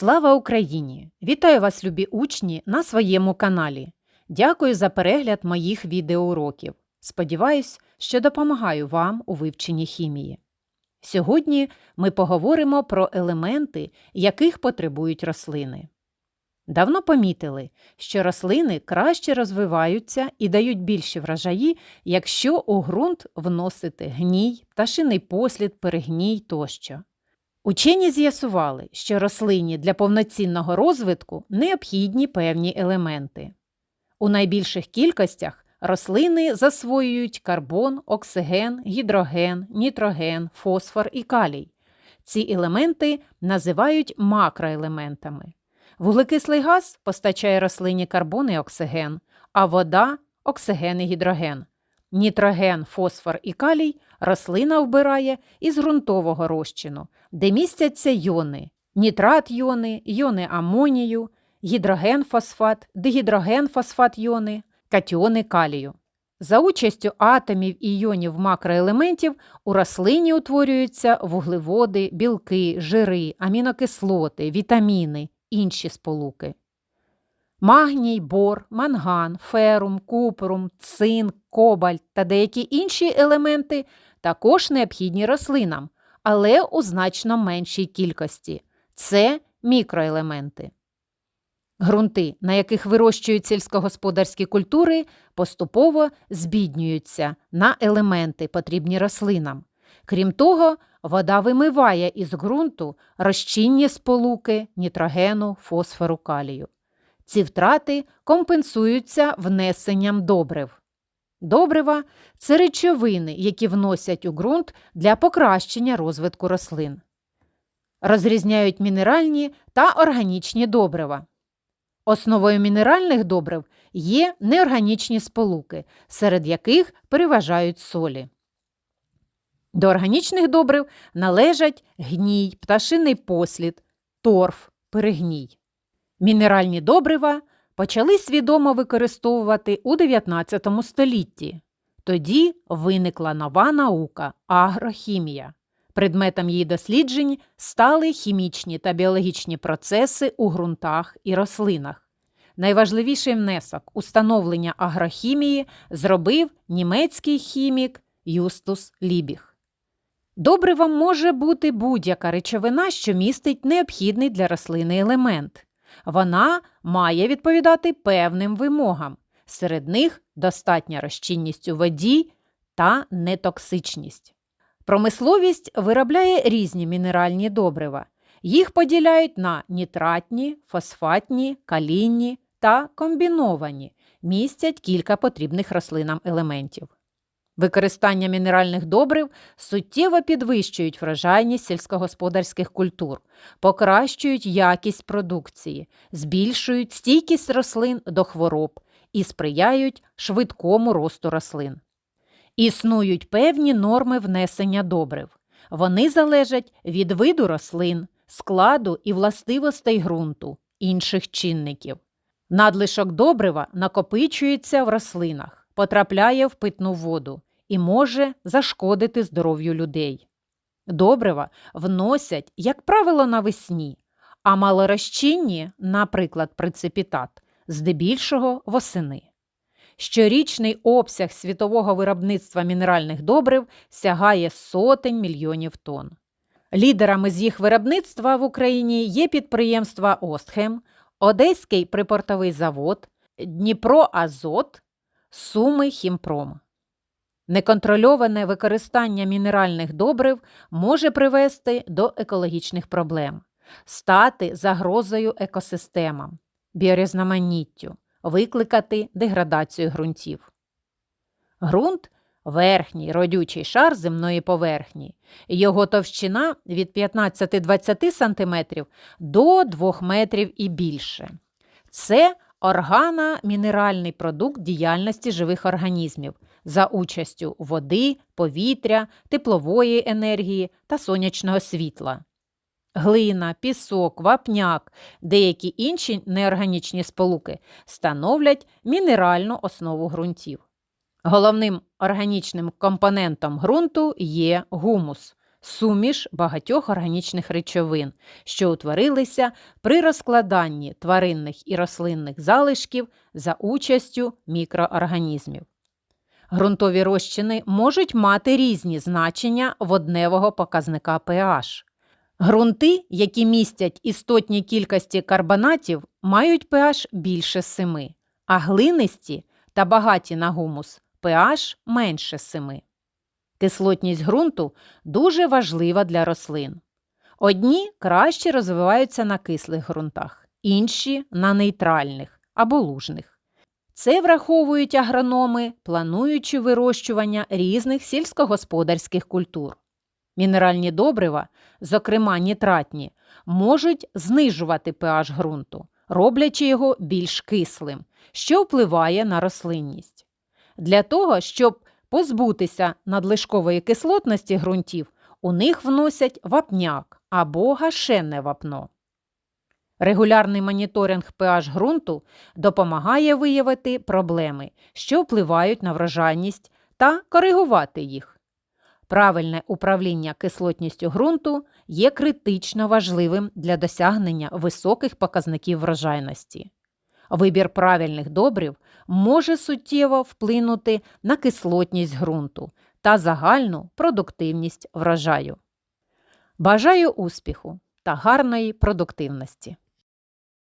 Слава Україні! Вітаю вас, любі учні, на своєму каналі. Дякую за перегляд моїх відеоуроків. Сподіваюсь, що допомагаю вам у вивченні хімії. Сьогодні ми поговоримо про елементи, яких потребують рослини. Давно помітили, що рослини краще розвиваються і дають більші врожаї, якщо у ґрунт вносити гній, пташиний послід, перегній тощо. Учені з'ясували, що рослині для повноцінного розвитку необхідні певні елементи. У найбільших кількостях рослини засвоюють карбон, оксиген, гідроген, нітроген, фосфор і калій. Ці елементи називають макроелементами. Вуглекислий газ постачає рослині карбон і оксиген, а вода оксиген і гідроген. Нітроген, фосфор і калій рослина вбирає із ґрунтового розчину, де містяться йони, нітрат йони, йони амонію, гідрогенфосфат, дегідрогенфосфат йони, катіони калію. За участю атомів і йонів макроелементів у рослині утворюються вуглеводи, білки, жири, амінокислоти, вітаміни, інші сполуки. Магній, бор, манган, ферум, купрум, цинк, кобальт та деякі інші елементи також необхідні рослинам, але у значно меншій кількості. Це мікроелементи. Грунти, на яких вирощують сільськогосподарські культури, поступово збіднюються на елементи, потрібні рослинам. Крім того, вода вимиває із ґрунту розчинні сполуки нітрогену, фосфору, калію. Ці втрати компенсуються внесенням добрив. Добрива це речовини, які вносять у ґрунт для покращення розвитку рослин. Розрізняють мінеральні та органічні добрива. Основою мінеральних добрив є неорганічні сполуки, серед яких переважають солі. До органічних добрив належать гній, пташиний послід, торф, перегній. Мінеральні добрива почали свідомо використовувати у 19 столітті. Тоді виникла нова наука агрохімія. Предметом її досліджень стали хімічні та біологічні процеси у ґрунтах і рослинах. Найважливіший внесок у становлення агрохімії зробив німецький хімік Юстус Лібіг. Добривом може бути будь-яка речовина, що містить необхідний для рослини елемент. Вона має відповідати певним вимогам. Серед них достатня розчинність у воді та нетоксичність. Промисловість виробляє різні мінеральні добрива. Їх поділяють на нітратні, фосфатні, калійні та комбіновані, містять кілька потрібних рослинам елементів. Використання мінеральних добрив суттєво підвищують врожайність сільськогосподарських культур, покращують якість продукції, збільшують стійкість рослин до хвороб і сприяють швидкому росту рослин. Існують певні норми внесення добрив. Вони залежать від виду рослин, складу і властивостей ґрунту, інших чинників. Надлишок добрива накопичується в рослинах, потрапляє в питну воду і може зашкодити здоров'ю людей. Добрива вносять, як правило, навесні, а малорозчинні, наприклад, прецепітат, здебільшого восени. Щорічний обсяг світового виробництва мінеральних добрив сягає сотень мільйонів тонн. Лідерами з їх виробництва в Україні є підприємства Остхем, Одеський припортовий завод, Дніпро Азот, Суми Хімпром. Неконтрольоване використання мінеральних добрив може привести до екологічних проблем, стати загрозою екосистемам, біорізноманіттю, викликати деградацію ґрунтів. Ґрунт верхній родючий шар земної поверхні. Його товщина від 15-20 см до 2 метрів і більше. Це органомінеральний продукт діяльності живих організмів за участю води, повітря, теплової енергії та сонячного світла. Глина, пісок, вапняк, деякі інші неорганічні сполуки становлять мінеральну основу ґрунтів. Головним органічним компонентом ґрунту є гумус. суміш багатьох органічних речовин, що утворилися при розкладанні тваринних і рослинних залишків за участю мікроорганізмів. Ґрунтові розчини можуть мати різні значення водневого показника pH. Ґрунти, які містять істотні кількості карбонатів, мають pH більше 7, а глинисті та багаті на гумус pH менше 7. Кислотність ґрунту дуже важлива для рослин. Одні краще розвиваються на кислих ґрунтах, інші на нейтральних або лужних. Це враховують агрономи, плануючи вирощування різних сільськогосподарських культур. Мінеральні добрива, зокрема нітратні, можуть знижувати pH ґрунту, роблячи його більш кислим, що впливає на рослинність. Для того, щоб позбутися надлишкової кислотності ґрунтів, у них вносять вапняк або гашенне вапно. Регулярний моніторинг pH ґрунту допомагає виявити проблеми, що впливають на врожайність, та коригувати їх. Правильне управління кислотністю ґрунту є критично важливим для досягнення високих показників врожайності. Вибір правильних добрив може суттєво вплинути на кислотність ґрунту та загальну продуктивність врожаю. Бажаю успіху та гарної продуктивності!